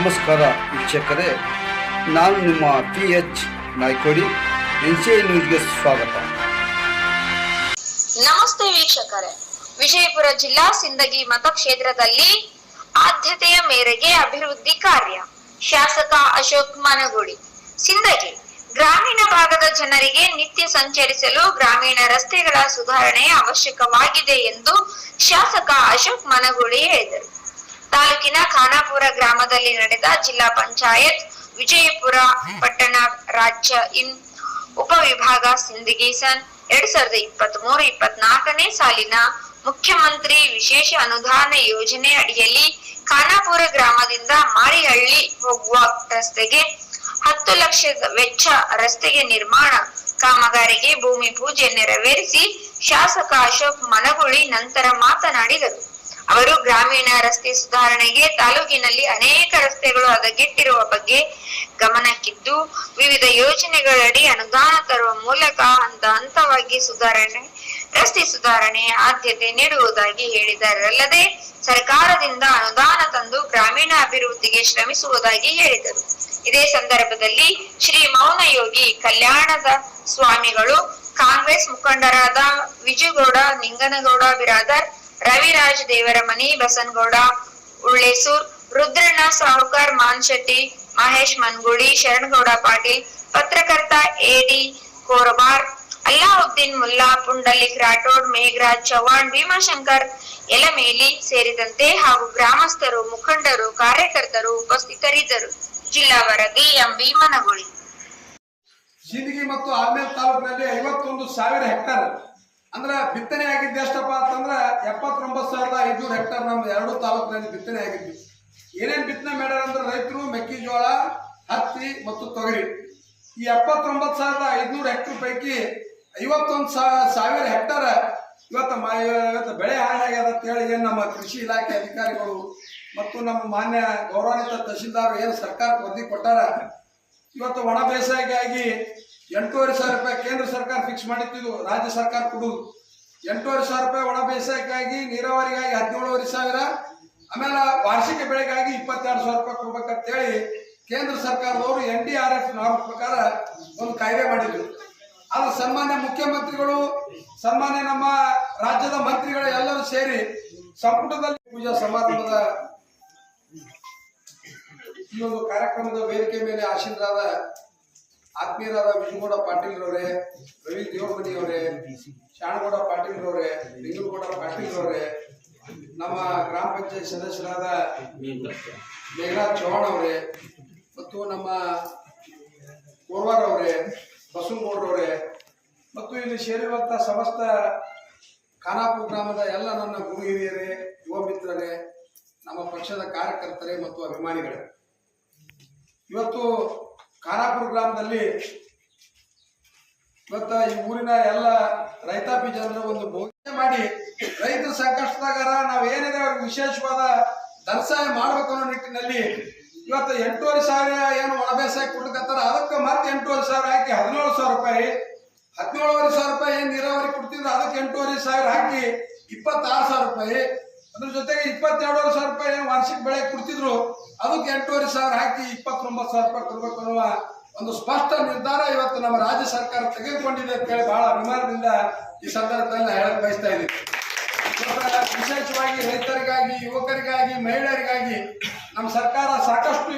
ನಮಸ್ಕಾರ ವೀಕ್ಷಕರೇ, ನಾನು ನಿಮ್ಮ P H Naikodi, N C ನ್ಯೂಸ್ಗೆ ಸ್ವಾಗತ. ನಮಸ್ತೆ ವೀಕ್ಷಕರೇ. ವಿಜಯಪುರ ಜಿಲ್ಲಾ ಸಿಂದಗಿ ಮತಕ್ಷೇತ್ರದಲ್ಲಿ ಆದ್ಯತೆಯ ಮೇರೆಗೆ ಅಭಿವೃದ್ಧಿ ಕಾರ್ಯ. ಶಾಸಕ ಅಶೋಕ್ ಮನಗುಡಿ. ಸಿಂದಗಿ, ಗ್ರಾಮೀಣ ಭಾಗದ ಜನರಿಗೆ ನಿತ್ಯ ಸಂಚರಿಸಲು ಗ್ರಾಮೀಣ ರಸ್ತೆಗಳ ಸುಧಾರಣೆ ಅವಶ್ಯಕವಾಗಿದೆ ಎಂದು ಶಾಸಕ ಅಶೋಕ್ ಮನಗುಳಿ ಹೇಳಿದರು. ತಾಲೂಕಿನ ಖಾನಾಪುರ ಗ್ರಾಮದಲ್ಲಿ ನಡೆದ ಜಿಲ್ಲಾ ಪಂಚಾಯತ್ ವಿಜಯಪುರ ಪಟ್ಟಣ ರಾಜ್ಯ ಇನ್ ಉಪವಿಭಾಗ ಸಿಂದಿಗೇಸನ್ ಸನ್ ಎರಡ್ ಸಾವಿರದ ಇಪ್ಪತ್ತ್ ಮೂರು ಇಪ್ಪತ್ನಾಲ್ಕನೇ ಸಾಲಿನ ಮುಖ್ಯಮಂತ್ರಿ ವಿಶೇಷ ಅನುದಾನ ಯೋಜನೆ ಅಡಿಯಲ್ಲಿ ಖಾನಾಪುರ ಗ್ರಾಮದಿಂದ ಮಾರಿಹಳ್ಳಿ ಹೋಗುವ ರಸ್ತೆಗೆ ಹತ್ತು ಲಕ್ಷದ ವೆಚ್ಚ ರಸ್ತೆಗೆ ನಿರ್ಮಾಣ ಕಾಮಗಾರಿಗೆ ಭೂಮಿ ಪೂಜೆ ನೆರವೇರಿಸಿ ಶಾಸಕ ಅಶೋಕ್ ಮನಗುಳಿ ನಂತರ ಮಾತನಾಡಿದರು. ಅವರು ಗ್ರಾಮೀಣ ರಸ್ತೆ ಸುಧಾರಣೆಗೆ ತಾಲೂಕಿನಲ್ಲಿ ಅನೇಕ ರಸ್ತೆಗಳು ಹದಗೆಟ್ಟಿರುವ ಬಗ್ಗೆ ಗಮನಕ್ಕಿದ್ದು, ವಿವಿಧ ಯೋಜನೆಗಳಡಿ ಅನುದಾನ ತರುವ ಮೂಲಕ ಹಂತ ಹಂತವಾಗಿ ಸುಧಾರಣೆ, ರಸ್ತೆ ಸುಧಾರಣೆ ಆದ್ಯತೆ ನೀಡುವುದಾಗಿ ಹೇಳಿದರಲ್ಲದೆ ಸರ್ಕಾರದಿಂದ ಅನುದಾನ ತಂದು ಗ್ರಾಮೀಣ ಅಭಿವೃದ್ಧಿಗೆ ಶ್ರಮಿಸುವುದಾಗಿ ಹೇಳಿದರು. ಇದೇ ಸಂದರ್ಭದಲ್ಲಿ ಶ್ರೀ ಮೌನಯೋಗಿ ಕಲ್ಯಾಣದ ಸ್ವಾಮಿಗಳು ಕಾಂಗ್ರೆಸ್ ಮುಖಂಡರಾದ ವಿಜುಗೌಡ ನಿಂಗನಗೌಡ, ಬಿರಾದರ್ ರವಿರಾಜ್ ದೇವರಮನಿ ಬಸನಗೌಡ, ಉಳ್ಳೇಸೂರ್, ರುದ್ರಣ್ಣ, ಸಾಹುಕಾರ್, ಮಾನ್ಶೆಟ್ಟಿ, ಮಹೇಶ್ ಮನ್ಗುಡಿ, ಶರಣಗೌಡ ಪಾಟೀಲ್, ಪತ್ರಕರ್ತ ಎಡಿ ಕೋರಬಾರ್ ಅಲ್ಲಾಹುದ್ದೀನ್ ಮುಲ್ಲಾ ಪುಂಡಲಿಕ್ ರಾಠೋಡ್ ಮೇಘರಾಜ್ ಚೌಹಾಣ್ ಭೀಮಾಶಂಕರ್, ಎಲಮೇಲಿ ಸೇರಿದಂತೆ ಹಾಗೂ ಗ್ರಾಮಸ್ಥರು, ಮುಖಂಡರು, ಕಾರ್ಯಕರ್ತರು ಉಪಸ್ಥಿತರಿದ್ದರು. ಜಿಲ್ಲಾ ವರದಿ ಎಂಬಿ ಮನಗುಳಿ ಸಿಂದಗಿ ಮತ್ತು ಆಲ್ಮೇಲ್ ತಾಲೂಕಿನಲ್ಲಿ ಐವತ್ತೊಂದು ಸಾವಿರ ಹೆಕ್ಟರ್ ಅಂದ್ರೆ ಬಿತ್ತನೆ ಆಗಿದ್ದು ಎಷ್ಟಪ್ಪ ಅಂತಂದ್ರೆ ಎಪ್ಪತ್ತೊಂಬತ್ತು ಸಾವಿರದ ಐದುನೂರು ಹೆಕ್ಟರ್ ನಮ್ಮ ಎರಡು ತಾಲೂಕಿನಲ್ಲಿ ಬಿತ್ತನೆ ಆಗಿದ್ವಿ ಏನೇನು ಬಿತ್ತನೆ ಮಾಡ್ಯಾರ ಅಂದ್ರೆ ರೈತರು, ಮೆಕ್ಕೆಜೋಳ, ಹತ್ತಿ ಮತ್ತು ತೊಗರಿ. ಈ ಎಪ್ಪತ್ತೊಂಬತ್ತು ಸಾವಿರದ ಐದುನೂರು ಹೆಕ್ಟರ್ ಪೈಕಿ ಐವತ್ತೊಂದು ಸಾವಿರ ಹೆಕ್ಟರ್ ಇವತ್ತು ಇವತ್ತು ಬೆಳೆ ಹಾಳಾಗ್ಯದ ಅಂತ ಹೇಳಿ ಏನು ನಮ್ಮ ಕೃಷಿ ಇಲಾಖೆ ಅಧಿಕಾರಿಗಳು ಮತ್ತು ನಮ್ಮ ಮಾನ್ಯ ಗೌರವಾನ್ವಿತ ತಹಶೀಲ್ದಾರ್ ಏನು ಸರ್ಕಾರಕ್ಕೆ ವರದಿ ಕೊಟ್ಟಾರ, ಇವತ್ತು ಒಣ ಬೇಸಾಯಕ್ಕಾಗಿ ಎಂಟೂವರೆ ಸಾವಿರ ರೂಪಾಯಿ ಕೇಂದ್ರ ಸರ್ಕಾರ ಫಿಕ್ಸ್ ಮಾಡಿತ್ತು ರಾಜ್ಯ ಸರ್ಕಾರ ಕೊಡುವುದು ಎಂಟೂವರೆ ಸಾವಿರ ರೂಪಾಯಿ ಒಣ ಬೇಸಾಯಕ್ಕಾಗಿ, ನೀರಾವರಿಗಾಗಿ ಹದಿನೇಳುವರೆ ಸಾವಿರ, ಆಮೇಲೆ ವಾರ್ಷಿಕ ಬೆಳೆಗಾಗಿ ಇಪ್ಪತ್ತೆರಡು ಸಾವಿರ ರೂಪಾಯಿ ಕೊಡ್ಬೇಕಂತೇಳಿ ಕೇಂದ್ರ ಸರ್ಕಾರದವರು N D R F norm ಪ್ರಕಾರ ಒಂದು ಕಾಯ್ದೆ ಮಾಡಿದ್ರು. ಆದ್ರೆ ಸನ್ಮಾನ್ಯ ಮುಖ್ಯಮಂತ್ರಿಗಳು, ಸನ್ಮಾನ್ಯ ನಮ್ಮ ರಾಜ್ಯದ ಮಂತ್ರಿಗಳು ಎಲ್ಲರೂ ಸೇರಿ ಸಂಪುಟದಲ್ಲಿ ಪೂಜಾ ಸಮಾರಂಭದ ಈ ಒಂದು ಕಾರ್ಯಕ್ರಮದ ವೇದಿಕೆ ಮೇಲೆ ಆಶೀನರಾದ ಆತ್ಮೀಯರಾದ ವಿಷ್ಣುಗೌಡ ಪಾಟೀಲ್ ಅವರೇ ರವಿ ದೇವಮನಿ ಅವರೇ ಶಾಣಗೌಡ ಪಾಟೀಲ್ ಅವರೇ ಬೆಂಗಳೂರುಗೌಡ ಪಾಟೀಲ್ ಅವರೇ ನಮ್ಮ ಗ್ರಾಮ ಪಂಚಾಯತ್ ಸದಸ್ಯರಾದ ಮೇಘರಾಜ್ ಚೌಹಾಣ್ ಅವರೇ ಮತ್ತು ನಮ್ಮ ಕೋರ್ವಾರ್ ಅವರೇ ಬಸವನಗೌಡ್ರವರೇ ಮತ್ತು ಇಲ್ಲಿ ಸೇರಿರುವಂಥ ಸಮಸ್ತ ಖಾನಾಪುರ ಗ್ರಾಮದ ಎಲ್ಲ ನನ್ನ ಗುರು ಹಿರಿಯರೇ, ಯುವ ಮಿತ್ರರೇ, ನಮ್ಮ ಪಕ್ಷದ ಕಾರ್ಯಕರ್ತರೇ ಮತ್ತು ಅಭಿಮಾನಿಗಳೇ. ಇವತ್ತು ಖಾನಾಪುರ ಗ್ರಾಮದಲ್ಲಿ ಇವತ್ತ ಈ ಊರಿನ ಎಲ್ಲ ರೈತಾಪಿ ಜನರು ಒಂದು ಭೋಜನ ಮಾಡಿ ರೈತರು ಸಂಕಷ್ಟದಾಗಾರ ನಾವು ಏನಿದೆ ಅವ್ರಿಗೆ ವಿಶೇಷವಾದ ದರ್ಸಾಯ ಮಾಡ್ಬೇಕು ಅನ್ನೋ ನಿಟ್ಟಿನಲ್ಲಿ ಇವತ್ತು ಎಂಟೂವರೆ ಸಾವಿರ ಏನು ಒಣಬೇಸಾಯ ಬೇಸಾಯ ಕೊಡ್ಲಿಕತ್ತಾರ ಅದಕ್ಕೆ ಮತ್ತೆ ಎಂಟೂವರೆ ಸಾವಿರ ಹಾಕಿ ಹದಿನೇಳು ಸಾವಿರ ರೂಪಾಯಿ, ಹದಿನೇಳುವರೆ ಸಾವಿರ ರೂಪಾಯಿ ಏನು ನೀರಾವರಿ ಕೊಡ್ತಿದ್ರು, ಅದಕ್ಕೆ ಎಂಟೂವರೆ ಸಾವಿರ ಹಾಕಿ ಇಪ್ಪತ್ತಾರು ಸಾವಿರ ರೂಪಾಯಿ. ಅದ್ರ ಜೊತೆಗೆ ಇಪ್ಪತ್ತೆರಡುವರೆ ಸಾವಿರ ರೂಪಾಯಿ ಏನು ವಾರ್ಷಿಕ ಬೆಳೆ ಕೊಡ್ತಿದ್ರು. ಅದಕ್ಕೆ ಎಂಟೂವರೆ ಸಾವಿರ ಹಾಕಿ ಇಪ್ಪತ್ತೊಂಬತ್ತು ಸಾವಿರ ರೂಪಾಯಿ ಕೊಡಬೇಕು ಅನ್ನುವ ಒಂದು ಸ್ಪಷ್ಟ ನಿರ್ಧಾರ ಇವತ್ತು ನಮ್ಮ ರಾಜ್ಯ ಸರ್ಕಾರ ತೆಗೆದುಕೊಂಡಿದೆ ಅಂತ ಹೇಳಿ ಬಹಳ ಅಭಿಮಾನದಿಂದ ಈ ಸಂದರ್ಭದಲ್ಲಿ ಹೇಳಕ್ ಬಯಸ್ತಾ ಇದ್ದೀನಿ. ವಿಶೇಷವಾಗಿ ರೈತರಿಗಾಗಿ, ಯುವಕರಿಗಾಗಿ, ಮಹಿಳೆಯರಿಗಾಗಿ ನಮ್ಮ ಸರ್ಕಾರ ಸಾಕಷ್ಟು